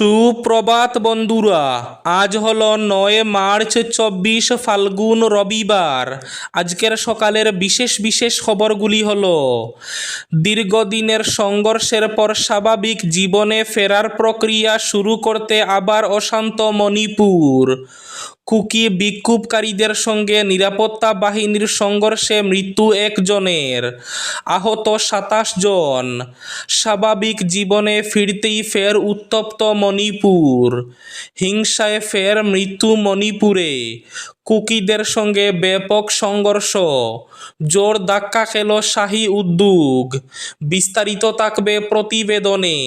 সুপ্রভাত বন্ধুরা, আজ হল নয় মার্চ চব্বিশ ফাল্গুন রবিবার। আজকের সকালের বিশেষ বিশেষ খবরগুলি হল, দীর্ঘদিনের সংঘর্ষের পর স্বাভাবিক জীবনে ফেরার প্রক্রিয়া শুরু করতে আবার অশান্ত মণিপুর। কুকি বিক্ষোভকারীদের সঙ্গে নিরাপত্তা বাহিনীর সংঘর্ষে মৃত্যু একজনের। আহত সাতাশ জন। স্বাভাবিক জীবনে ফিরতেই ফের উত্তপ্ত মণিপুর। হিংসায় ফের মৃত্যু মণিপুরে। কুকিদের সঙ্গে ব্যাপক সংঘর্ষ। জোর ধাক্কা খেল শাহী উদ্যোগ। বিস্তারিত থাকবে প্রতিবেদনে।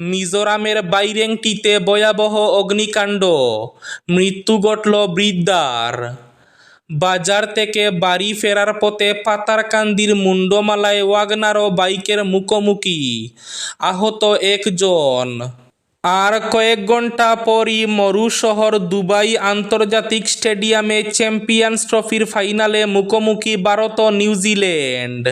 মিজোরামের বাইরেংটিতে ভয়াবহ অগ্নিকাণ্ড। মৃত্যু ঘটল বৃদ্ধার। বাজার থেকে বাড়ি ফেরার পথে পাতারকান্দির মুন্ডমালায় ওয়াগনারো বাইকের মুখোমুখি। আহত একজন। আর কয়েক ঘণ্টা পরই মরু শহর দুবাই আন্তর্জাতিক স্টেডিয়ামে চ্যাম্পিয়ন্স ট্রফির ফাইনালে মুখোমুখি ভারত নিউজিল্যান্ড।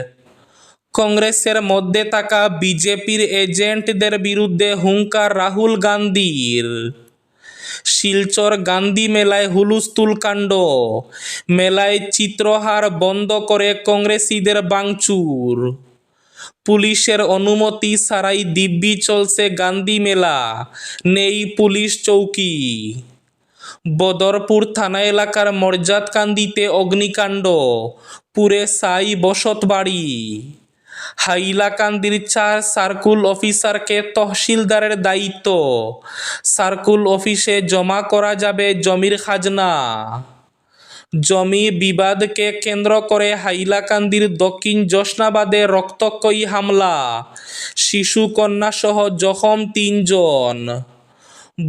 কংগ্রেসের মধ্যে থাকা বিজেপির এজেন্টদের বিরুদ্ধে হুঙ্কার রাহুল গান্ধীর। শিলচর গান্ধী মেলায় হুলুস্থুল কাণ্ড। মেলায় চিত্রহার বন্ধ করে কংগ্রেসীদের বাংচুর পুলিশের অনুমতি ছাড়াই দিব্যি চলছে গান্ধী মেলা। নেই পুলিশ চৌকি। বদরপুর থানা এলাকার মর্যাদকান্দিতে অগ্নিকাণ্ড। পুরে সাই বসতবাড়ি। হাইলাকান্দির চার সার্কুল অফিসারকে তহসিলদারের দায়িত্ব। সার্কুল অফিসে জমা করা যাবে জমির খাজনা। জমি বিবাদকে কেন্দ্র করে হাইলাকান্দির দক্ষিণ জশনাবাদে রক্তক্ষয়ী হামলা। শিশু কন্যা সহ জখম তিনজন।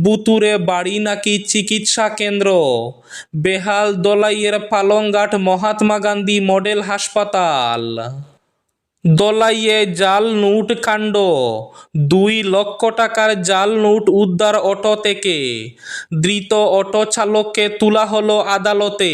বুতুরে বাড়ি নাকি চিকিৎসা কেন্দ্র? বেহাল দলাইয়ের পালংঘাট মহাত্মা গান্ধী মডেল হাসপাতাল। দলাইয়ে জাল নোট কাণ্ড, দুই লক্ষ টাকার জাল নোট উদ্ধার অটো থেকে। ধৃত অটো চালককে তোলা হলো আদালতে।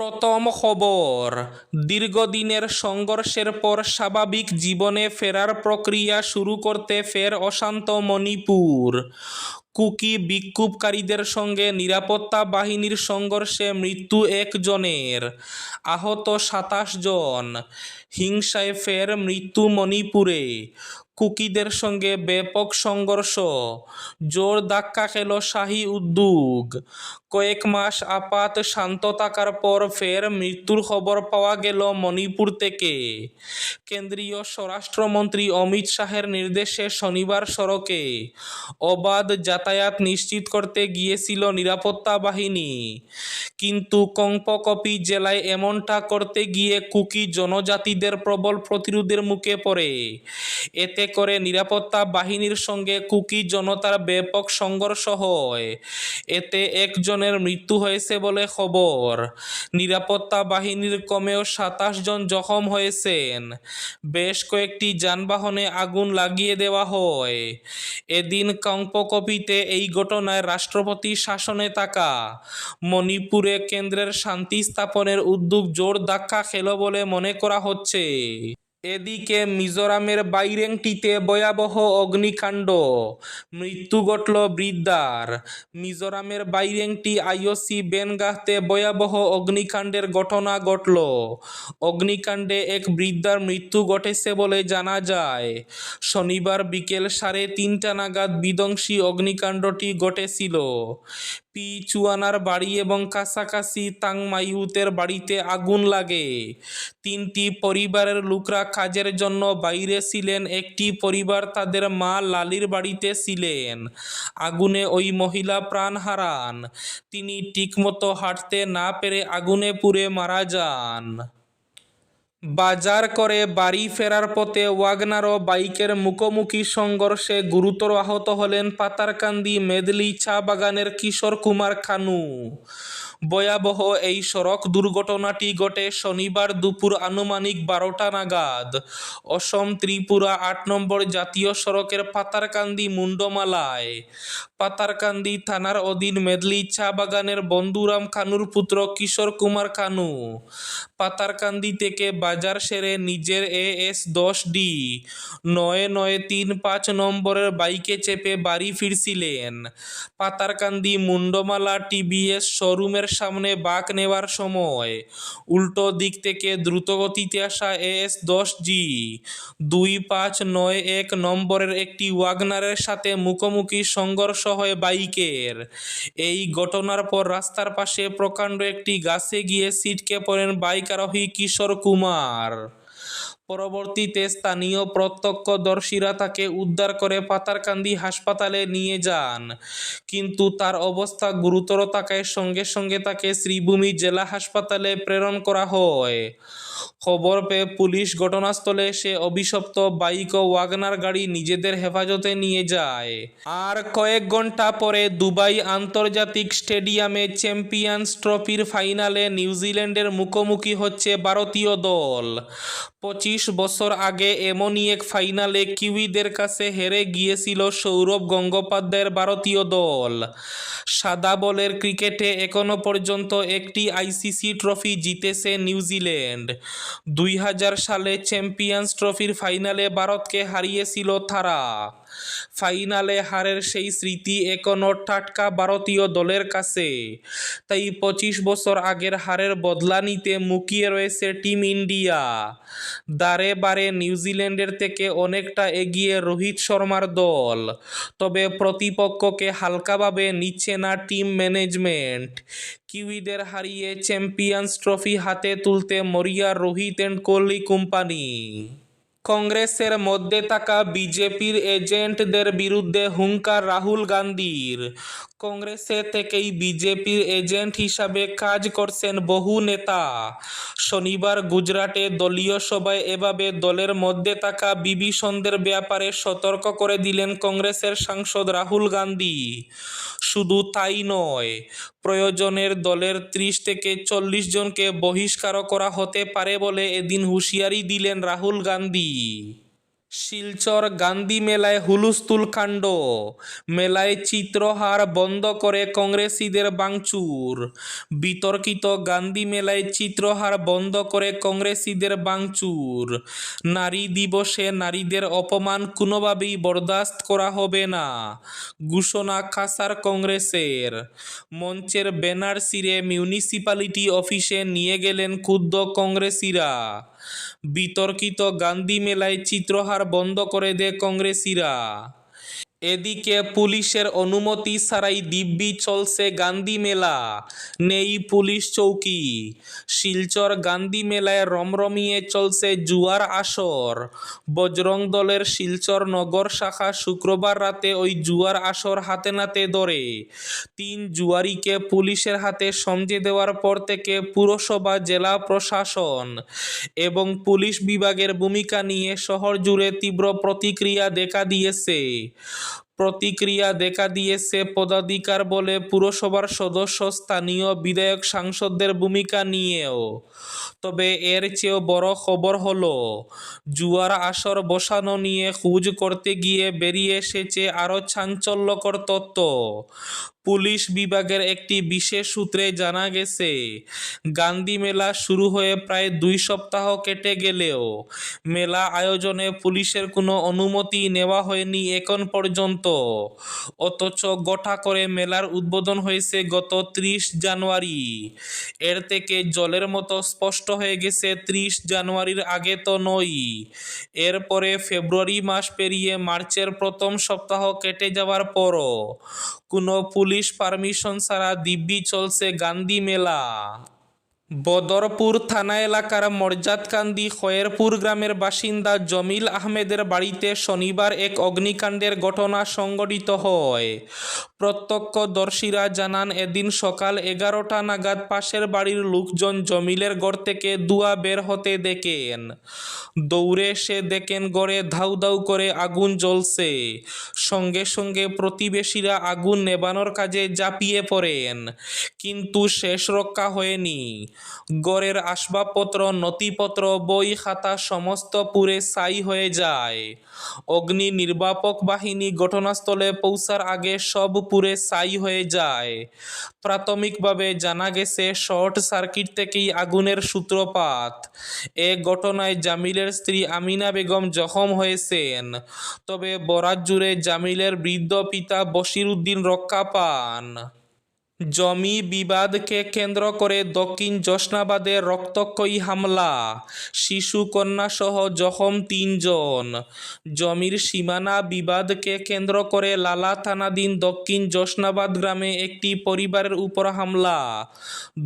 প্রথম খবর, দীর্ঘদিনের সংঘর্ষের পর স্বাভাবিক জীবনে ফেরার প্রক্রিয়া শুরু করতে ফের অশান্ত মণিপুর। কুকি বিক্ষোভকারীদের সঙ্গে নিরাপত্তা বাহিনীর সংঘর্ষে মৃত্যু একজনের, আহত সাতাশ জন। হিংসায় ফের মৃত্যু মণিপুরে। কুকিদের সঙ্গে ব্যাপক সংঘর্ষ, জোর ধাক্কা খেল শাহী উদ্যোগ। কয়েক মাস আপাত শান্ত থাকার পর ফের মৃত্যুর খবর পাওয়া গেল মণিপুর থেকে। কেন্দ্রীয় স্বরাষ্ট্রমন্ত্রী অমিত শাহের নির্দেশে শনিবার সড়কে অবাধ যাতায়াত নিশ্চিত করতে গিয়েছিল নিরাপত্তা বাহিনী। কিন্তু কংপকপি জেলায় এমনটা করতে গিয়ে কুকি জনজাতিদের প্রবল প্রতিরোধের মুখে পড়ে। এতে করে নিরাপত্তা বাহিনীর সঙ্গে কুকি জনতার ব্যাপক সংঘর্ষ হয়। এতে একজনের মৃত্যু হয়েছে বলে খবর। নিরাপত্তা বাহিনীর কমেও সাতাশ জন জখম হয়েছেন। বেশ কয়েকটি যানবাহনে আগুন লাগিয়ে দেওয়া হয়। এদিন কংপকপিতে এই ঘটনায় রাষ্ট্রপতি শাসনে থাকা মণিপুরে কেন্দ্রের শান্তি স্থাপনের উদ্যোগ জোর ধাক্কা খেল বলে মনে করা হচ্ছে। এদিকে মিজোরামের বাইরেংটিতে ভয়াবহ অগ্নিকাণ্ড। মৃত্যু ঘটল বৃদ্ধার। মিজোরামের বাইরেংটি আইওসি বেনগাহতে ভয়াবহ অগ্নিকাণ্ডের ঘটনা ঘটল। অগ্নিকাণ্ডে এক বৃদ্ধার মৃত্যু ঘটেছে বলে জানা যায়। শনিবার বিকেল সাড়ে তিনটা নাগাদ বিধ্বংসী অগ্নিকাণ্ডটি ঘটেছিল। পি চুয়ানার বাড়ি এবং কাছাকাছি তাংমাইউতের বাড়িতে আগুন লাগে। তিনটি পরিবারের লোকরা কাজের জন্য বাইরে ছিলেন, একটি পরিবার তাদের মা লালির বাড়িতে ছিলেন। আগুনে ওই মহিলা প্রাণ হারান। তিনি ঠিকমতো হাঁটতে না পেরে আগুনে পুড়ে মারা যান। বাজার করে বাড়ি ফেরার পথে ওয়াগনার ও বাইকের মুখোমুখি সংঘর্ষে গুরুতর আহত হলেন পাতারকান্দি মেদলি চা বাগানের কিশোর কুমার খানু। ভয়াবহ এই সড়ক দুর্ঘটনাটি ঘটে শনিবার দুপুর আনুমানিক বারোটা নাগাদ। অসম ত্রিপুরা আট নম্বর জাতীয় সড়কের পাতারকান্দি মুন্ডমালায়। পাতারকান্দি থানার অধীন মেদলি চা বাগানের বন্ধুরাম খানুর পুত্র কিশোর কুমার খানু। পাতারকান্দি থেকে বাজার সেরে নিজের এ এস দশ ডি নয় নয় তিন পাঁচ নম্বরের বাইকে চেপে বাড়ি ফিরছিলেন। পাতারকান্দি মুন্ডমালা টিবিএস শোরুমের সামনে বাঁক নেওয়ার সময় উল্টো দিক থেকে দ্রুতগতিতে আসা এ এস দশ জি দুই পাঁচ নয় এক নম্বরের একটি ওয়াগনারের সাথে মুখোমুখি সংঘর্ষ হয় বাইকের। এই ঘটনার পর রাস্তার পাশে প্রকাণ্ড একটি গাছে গিয়ে ছিটকে পড়েন বাইক আরোহী কিশোর কুমার। পরবর্তীতে স্থানীয় প্রত্যক্ষদর্শীরা তাকে উদ্ধার করে পাতারকান্দি হাসপাতালে নিয়ে যান। কিন্তু তার অবস্থা গুরুতর থাকায় সঙ্গে সঙ্গে তাকে শ্রীভূমি জেলা হাসপাতালে প্রেরণ করা হয়। খবর পেয়ে পুলিশ ঘটনাস্থলে এসে অভিশপ্ত বাইক ও ওয়াগনার গাড়ি নিজেদের হেফাজতে নিয়ে যায়। আর কয়েক ঘণ্টা পরে দুবাই আন্তর্জাতিক স্টেডিয়ামে চ্যাম্পিয়ন্স ট্রফির ফাইনালে নিউজিল্যান্ডের মুখোমুখি হচ্ছে ভারতীয় দল। পঁচিশ বছর আগে এমনই এক ফাইনালে কিউইদের কাছে হেরে গিয়েছিল সৌরভ গঙ্গোপাধ্যায়ের ভারতীয় দল। সাদা বলের ক্রিকেটে এখনও পর্যন্ত একটি আইসিসি ট্রফি জিতেছে নিউজিল্যান্ড। দুই হাজার সালে চ্যাম্পিয়ন্স ট্রফির ফাইনালে ভারতকে হারিয়েছিল তারা। ফাইনালে হারের সেই স্মৃতি এখনও টাটকা ভারতীয় দলের কাছে। তাই পঁচিশ বছর আগের হারের বদলা নিতে মুখিয়ে রয়েছে টিম ইন্ডিয়া। দারে বারে নিউজিল্যান্ডের থেকে অনেকটা এগিয়ে রোহিত শর্মার দল। তবে প্রতিপক্ষকে হালকাভাবে নিচ্ছে না টিম ম্যানেজমেন্ট। কিউইদের হারিয়ে চ্যাম্পিয়ন্স ট্রফি হাতে তুলতে মরিয়া রোহিত অ্যান্ড কোহলি কোম্পানি। কংগ্রেসের মধ্যে থাকা বিজেপির এজেন্টদের বিরুদ্ধে হুঙ্কার রাহুল গান্ধীর। কংগ্রেসে থেকেই বিজেপির এজেন্ট হিসাবে কাজ করছেন বহু নেতা। শনিবার গুজরাটে দলীয় সভায় এভাবে দলের মধ্যে থাকা বিভীষণদের ব্যাপারে সতর্ক করে দিলেন কংগ্রেসের সাংসদ রাহুল গান্ধী। শুধু তাই নয়, প্রয়োজনের দলের ত্রিশ থেকে চল্লিশ জনকে বহিষ্কারও করা হতে পারে বলে এদিন হুঁশিয়ারি দিলেন রাহুল গান্ধী। শিলচর গান্ধী মেলায় হুলুস্থুল কাণ্ড। মেলায় চিত্রহার বন্ধ করে কংগ্রেসীদের বাংচুর। বিতর্কিত গান্ধী মেলায় চিত্রহার বন্ধ করে কংগ্রেসীদের বাংচুর। নারী দিবসে নারীদের অপমান কোনোভাবেই বরদাস্ত করা হবে না, ঘোষণা খাসার কংগ্রেসের। মঞ্চের ব্যানার ছিঁড়ে মিউনিসিপ্যালিটি অফিসে নিয়ে গেলেন ক্ষুব্ধ কংগ্রেসীরা। বিতর্কিত গান্ধী মেলায় চিত্রহার বন্ধ করে দেয় কংগ্রেসীরা। এদিকে পুলিশের অনুমতি ছাড়াই দিব্যি চলছে গান্ধী মেলা। নেই পুলিশ চৌকি। শিলচর গান্ধী মেলায় রমরমিয়ে চলছে জুয়ার আসর। বজরং দলের শিলচর নগর শাখা শুক্রবার রাতে ওই জুয়ার আসর হাতে নাতে ধরে। তিন জুয়ারিকে পুলিশের হাতে সমঝে দেওয়ার পর থেকে পুরসভা, জেলা প্রশাসন এবং পুলিশ বিভাগের ভূমিকা নিয়ে শহর জুড়ে তীব্র প্রতিক্রিয়া দেখা দিয়েছে। প্রতিক্রিয়া দেখা দিয়েছে পদাধিকার বলে পুরসভার সদস্য স্থানীয় বিধায়ক সাংসদদের ভূমিকা নিয়েও। তবে এর চেয়েও বড় খবর হলো, জুয়ার আসর বসানো নিয়ে খোঁজ করতে গিয়ে বেরিয়ে এসেছে আরও চাঞ্চল্যকর তত্ত্ব। পুলিশ বিভাগের একটি বিশেষ সূত্রে জানা গেছে, গান্ধী মেলা শুরু হয়ে প্রায় দুই সপ্তাহ কেটে গেলেও মেলা আয়োজনে পুলিশের কোনো অনুমতি নেওয়া হয়নি এখন পর্যন্ত। অথচ গোটা করে মেলার উদ্বোধন হয়েছে গত ত্রিশ জানুয়ারি। এর থেকে জলের মতো স্পষ্ট হয়ে গেছে ত্রিশ জানুয়ারির আগে তো নই এরপরে ফেব্রুয়ারি মাস পেরিয়ে মার্চের প্রথম সপ্তাহ কেটে যাওয়ার পরও কোনো পুলিশ পারমিশন ছাড়া দিব্যি চলছে গান্ধী মেলা। বদরপুর থানা এলাকার মর্যাদকান্দি খয়েরপুর গ্রামের বাসিন্দা জমিল আহমেদের বাড়িতে শনিবার এক অগ্নিকাণ্ডের ঘটনা সংঘটিত হয়। প্রত্যক্ষদর্শীরা জানান, এদিন সকাল এগারোটা নাগাদ পাশের বাড়ির লোকজন জমিলের ঘর থেকে দুয়া বের হতে দেখেন। দৌড়ে এসে দেখেন গড়ে ধাউ ধাউ করে আগুন জ্বলছে। সঙ্গে সঙ্গে প্রতিবেশীরা আগুন নেবানোর কাজে ঝাঁপিয়ে পড়েন, কিন্তু শেষ রক্ষা হয়নি। গড়ের আসবাবপত্র, নথিপত্র, বই খাতা সমস্ত পুরে ছাই হয়ে যায়। অগ্নি নির্বাপক বাহিনী ঘটনাস্থলে পৌঁছার আগে সব পুড়ে ছাই হয়ে যায়। প্রাথমিকভাবে জানা গেছে, শর্ট সার্কিট থেকেই আগুনের সূত্রপাত। এ ঘটনায় জামিলের স্ত্রী আমিনা বেগম জখম হয়েছেন। তবে বরাত জুড়ে জামিলের বৃদ্ধ পিতা বশির উদ্দিন রক্ষা পান। জমি বিবাদকে কেন্দ্র করে দক্ষিণ জশনাবাদে রক্তক্ষয়ী হামলা, শিশু কন্যা সহ জখম তিনজন। জমির সীমানা বিবাদকে কেন্দ্র করে লালা থানাধীন দক্ষিণ জশনাবাদ গ্রামে একটি পরিবারের উপর হামলা।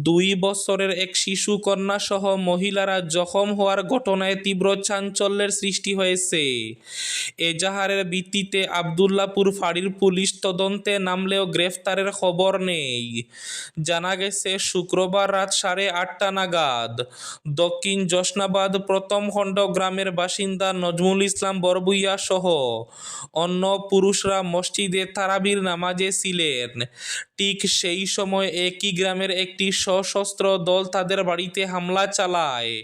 দুই বছরের এক শিশু কন্যা সহ মহিলারা জখম হওয়ার ঘটনায় তীব্র চাঞ্চল্যের সৃষ্টি হয়েছে। এজাহারের ভিত্তিতে আবদুল্লাপুর ফাঁড়ির পুলিশ তদন্তে নামলেও গ্রেফতারের খবর নেই। জানা গেছে, শুক্রবার রাত সাড়ে আটটা নাগাদ দক্ষিণ জশনাবাদ প্রথম খণ্ড গ্রামের বাসিন্দা নজমুল ইসলাম বরবুইয়া সহ অন্য পুরুষরা মসজিদে তারাবির নামাজে ছিলেন। ঠিক সেই সময় একই গ্রামের একটি সশস্ত্র দল তাদের বাড়িতে হামলা চালায়।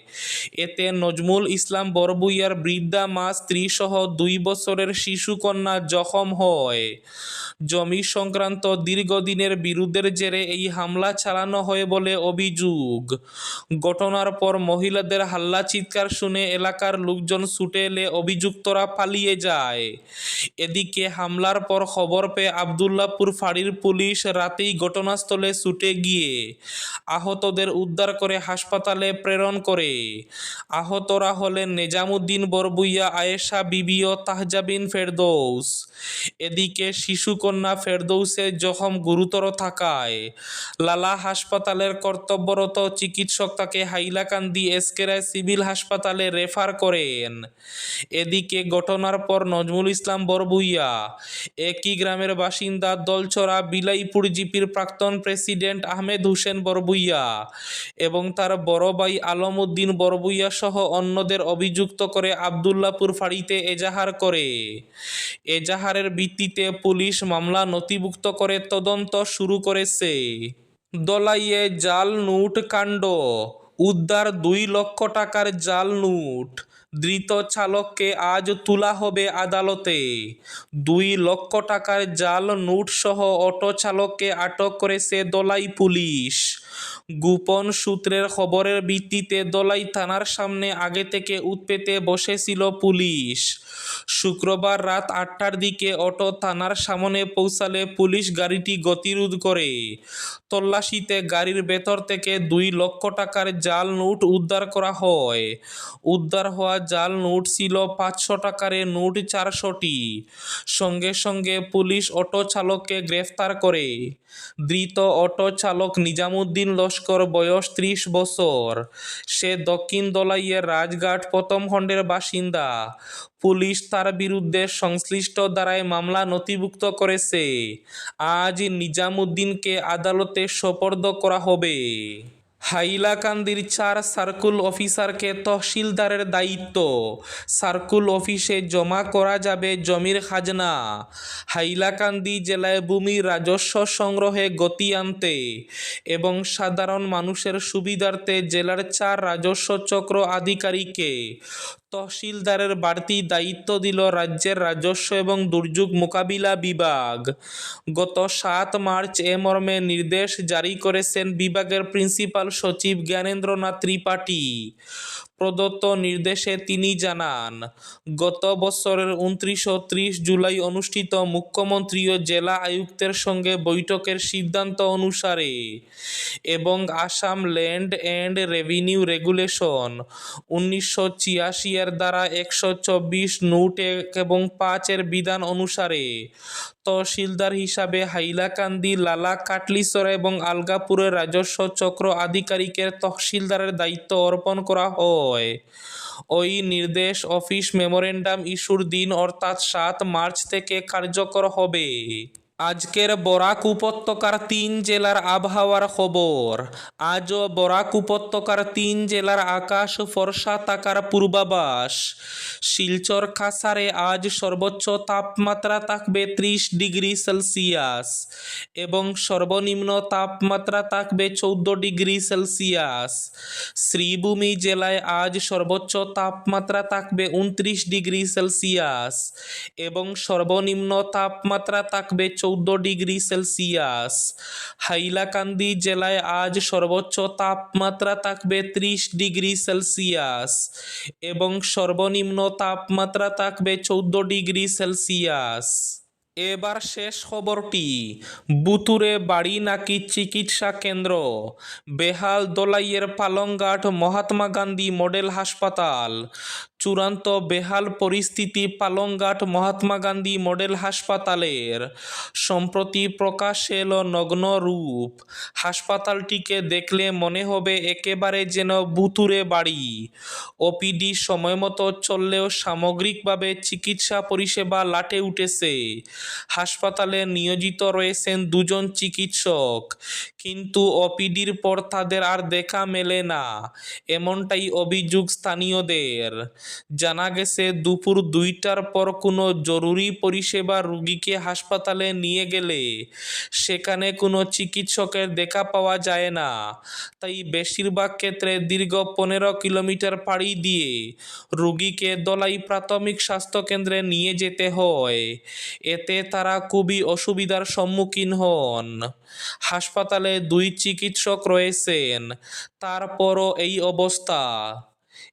এতে নজমুল ইসলাম বরবুইয়ার বৃদ্ধা মা স্ত্রী সহ দুই বছরের শিশু কন্যা জখম হয়। জমি সংক্রান্ত দীর্ঘদিনের বিরুদ্ধের জেরে এই হামলা চালানো হয় বলে অভিযোগ। ঘটনার পর মহিলাদের হাল্লা চিৎকার শুনে এলাকার লোকজন ছুটে এলে অভিযুক্তরা পালিয়ে যায়। এদিকে হামলার পর খবর পেয়ে আবদুল্লাপুর ফাঁড়ির পুলিশ রাতেই ঘটনাস্থলে ছুটে গিয়ে আহতদের উদ্ধার করে হাসপাতালে প্রেরণ করে। আহতরা হলেন নেজামুদ্দিন বরবুইয়া, আয়েশা বিবি ও তাহজাবিন ফেরদৌস। এদিকে শিশুকন্যা ফেরদৌসের জখম গুরুতর থাকায় লালা হাসপাতালের কর্তব্যরত চিকিৎসক তাকে হাইলাকান্দি এসকেরায় সিভিল হাসপাতালে রেফার করেন। এদিকে ঘটনার পর নজমুল ইসলাম বরবুইয়া, একই গ্রামের বাসিন্দা দলছড়া বিলাইপুর জিপির প্রাক্তন প্রেসিডেন্ট আহমেদ হোসেন বরবুইয়া এবং তার বড় ভাই আলম উদ্দিন বরবুইয়া সহ অন্যদের অভিযুক্ত করে আবদুল্লাপুর ফাঁড়িতে এজাহার করে। এজাহারের ভিত্তিতে পুলিশ মামলা নথিভুক্ত করে তদন্ত শুরু করেছে দলাইয়ে জাল নোট কাণ্ড উদ্ধার দুই লক্ষ টাকার জাল নোট। ধৃত চালককে আজ তোলা হবে আদালতে। দুই লক্ষ টাকার জাল নোট সহ অটো চালককে আটক করেছে দলাই পুলিশ। গোপন সূত্রের খবরের ভিত্তিতে দলাই থানার সামনে আগে থেকে উৎপেতে বসেছিল পুলিশ। শুক্রবার রাত আটটার দিকে অটো থানার সামনে পৌঁছালে পুলিশ গাড়িটি গতিরোধ করে। তল্লাশিতে গাড়ির ভেতর থেকে দুই লক্ষ টাকার জাল নোট উদ্ধার করা হয়। উদ্ধার হওয়া জাল নোট ছিল পাঁচশো টাকার নোট চারশোটি। সঙ্গে সঙ্গে পুলিশ অটো চালককে গ্রেফতার করে। ধৃত অটো চালক নিজামুদ্দিন লস্কর বয়স ত্রিশ বছর। সে দক্ষিণ দলাইয়ের রাজঘাট প্রথম খণ্ডের বাসিন্দা। পুলিশ তার বিরুদ্ধে সংশ্লিষ্ট দ্বারায় মামলা নথিভুক্ত করেছে। আজ নিজামুদ্দিনকে আদালতে সোপর্দ করা হবে। হাইলাকান্দির চার সার্কুল অফিসারকে তহসিলদারের দায়িত্ব। সার্কুল অফিসে জমা করা যাবে জমির খাজনা। হাইলাকান্দি জেলায় ভূমির রাজস্ব সংগ্রহে গতি আনতে এবং সাধারণ মানুষের সুবিধার্থে জেলার চার রাজস্ব চক্র আধিকারিককে তহসিলদারের বাড়তি দায়িত্ব দিল রাজ্যের রাজস্ব এবং দুর্যোগ মোকাবিলা বিভাগ। গত সাত মার্চ এ মর্মে নির্দেশ জারি করেছেন বিভাগের প্রিন্সিপাল সচিব জ্ঞানেন্দ্রনাথ ত্রিপাঠী। প্রদত্ত নির্দেশে তিনি জানান, গত বছরের উনত্রিশ ও ত্রিশ জুলাই অনুষ্ঠিত মুখ্যমন্ত্রী ও জেলা আয়ুক্তের সঙ্গে বৈঠকের সিদ্ধান্ত অনুসারে এবং Assam land and revenue regulation উনিশশো ছিয়াশি এর দ্বারা একশো চব্বিশ নোট এক এবং পাঁচের বিধান অনুসারে তহসিলদার হিসাবে হাইলাকান্দি লালা কাটলিসর এবং আলগাপুরের রাজস্ব চক্র আধিকারিকের তহসিলদারের দায়িত্ব অর্পণ করা হয়। ওই নির্দেশ অফিস মেমোরেন্ডাম ইস্যুর দিন, অর্থাৎ সাত মার্চ থেকে কার্যকর হবে। আজকের বরাক উপত্যকার তিন জেলার আবহাওয়ার খবর। আজও বরাক উপত্যকার তিন জেলার আকাশ ফর্সা থাকার পূর্বাভাস। শিলচর খাসারে আজ সর্বোচ্চ তাপমাত্রা থাকবে ত্রিশ ডিগ্রি সেলসিয়াস এবং সর্বনিম্ন তাপমাত্রা থাকবে চৌদ্দ ডিগ্রি সেলসিয়াস। শ্রীভূমি জেলায় আজ সর্বোচ্চ তাপমাত্রা থাকবে উনত্রিশ ডিগ্রি সেলসিয়াস এবং সর্বনিম্ন তাপমাত্রা থাকবে চৌদ্দ ডিগ্রি সেলসিয়াস। হাইলাকান্দি জেলায় আজ সর্বোচ্চ তাপমাত্রা থাকবে ত্রিশ ডিগ্রি সেলসিয়াস এবং সর্বনিম্ন তাপমাত্রা থাকবে চৌদ্দ ডিগ্রি সেলসিয়াস। এবার শেষ খবরটি বুতুরে বাড়ি নাকি চিকিৎসা কেন্দ্র? বেহাল দোলাইয়ের পালংঘাট মহাত্মা গান্ধী মডেল হাসপাতাল। চূড়ান্ত বেহাল পরিস্থিতি পালংঘাট মহাত্মা গান্ধী মডেল হাসপাতালের। সম্প্রতি প্রকাশ এলো নগ্ন রূপ। হাসপাতালটিকে দেখলে মনে হবে একেবারে যেন বুতুরে বাড়ি। ওপিডি সময়মতো চললেও সামগ্রিকভাবে চিকিৎসা পরিষেবা লাটে উঠেছে। হাসপাতালে নিয়োজিত রয়েছেন দুজন চিকিৎসক। কিন্তু ওপিডির পর তাদের আর দেখা মেলে না। এমনটাই অভিযোগ স্থানীয়দের। জানা গেছে, দুপুর দুইটার পর কোনো জরুরি পরিষেবা রুগীকে হাসপাতালে নিয়ে গেলে সেখানে কোনো চিকিৎসকের দেখা পাওয়া যায় না। তাই বেশিরভাগ ক্ষেত্রে দীর্ঘ পনেরো কিলোমিটার পাড়ি দিয়ে রুগীকে দলাই প্রাথমিক স্বাস্থ্যকেন্দ্রে নিয়ে যেতে হয়। এতে তারা খুবই অসুবিধার সম্মুখীন হন। হাসপাতালে দুই চিকিৎসক রয়েছেন, তারপরও এই অবস্থা।